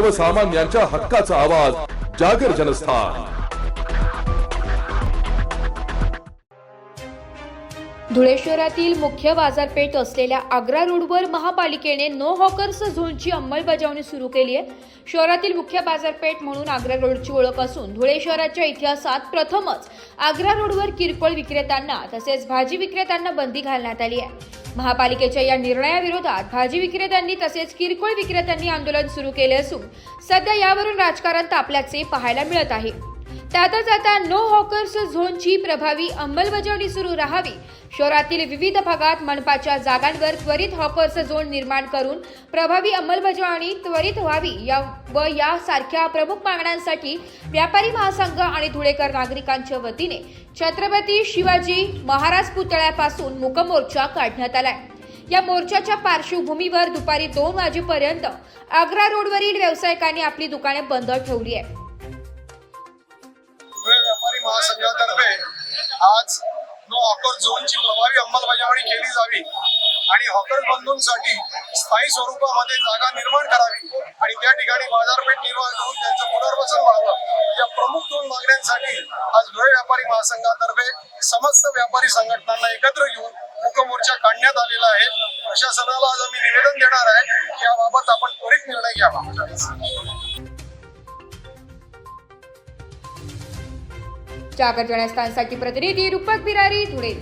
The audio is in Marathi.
सर्वसामान्यांच्या हक्काचा आवाज जागर जनस्थान. धुळे शहरातील मुख्य बाजारपेठ असलेल्या आग्रा रोडवर महापालिकेने नो हॉकर्स झोनची अंमलबजावणी सुरू केली आहे. शहरातील मुख्य बाजारपेठ म्हणून आग्रा रोडची ओळख असून धुळे शहराच्या इतिहासात प्रथमच आग्रा रोडवर किरकोळ विक्रेत्यांना तसेच भाजी विक्रेत्यांना बंदी घालण्यात आली आहे. महापालिकेच्या या निर्णयाविरोधात भाजी विक्रेत्यांनी तसेच किरकोळ विक्रेत्यांनी आंदोलन सुरू केले असून सध्या यावरून राजकारण तापल्याचे पाहायला मिळत आहे. त्यातच आता नो हॉकर्स झोनची प्रभावी अंमलबजावणी सुरू राहावी. शहरातील विविध भागात मनपाच्या जागांवर त्वरित हॉकर्स झोन निर्माण करून प्रभावी अंमलबजावणी त्वरित व्हावी या व यासारख्या प्रमुख मागण्यांसाठी व्यापारी महासंघ आणि धुळेकर नागरिकांच्या वतीने छत्रपती शिवाजी महाराज पुतळ्यापासून मुकमोर्चा काढण्यात आलाय. या मोर्चाच्या पार्श्वभूमीवर दुपारी दोन वाजेपर्यंत आग्रा रोडवरील व्यावसायिकांनी आपली दुकाने बंद ठेवली आहे महासंघातर्फे आज नो हॉकर झोनची प्रभावी अंमलबजावणी केली जावी आणि हॉकर बंधूंसाठी स्थायी स्वरूपामध्ये जागा निर्माण करावी आणि त्या ठिकाणी बाजारपेठ निर्माण करून त्यांचं पुनर्वसन व्हावं. या प्रमुख दोन मागण्यांसाठी आज धुळे व्यापारी महासंघातर्फे समस्त व्यापारी संघटनांना एकत्र घेऊन मुखमोर्चा काढण्यात आलेला आहे. प्रशासनाला आज आम्ही निवेदन देणार आहे याबाबत आपण त्वरित निर्णय घ्यावा. जागर जनस्थानसाठी प्रतिनिधी रूपक बिरारी धुळे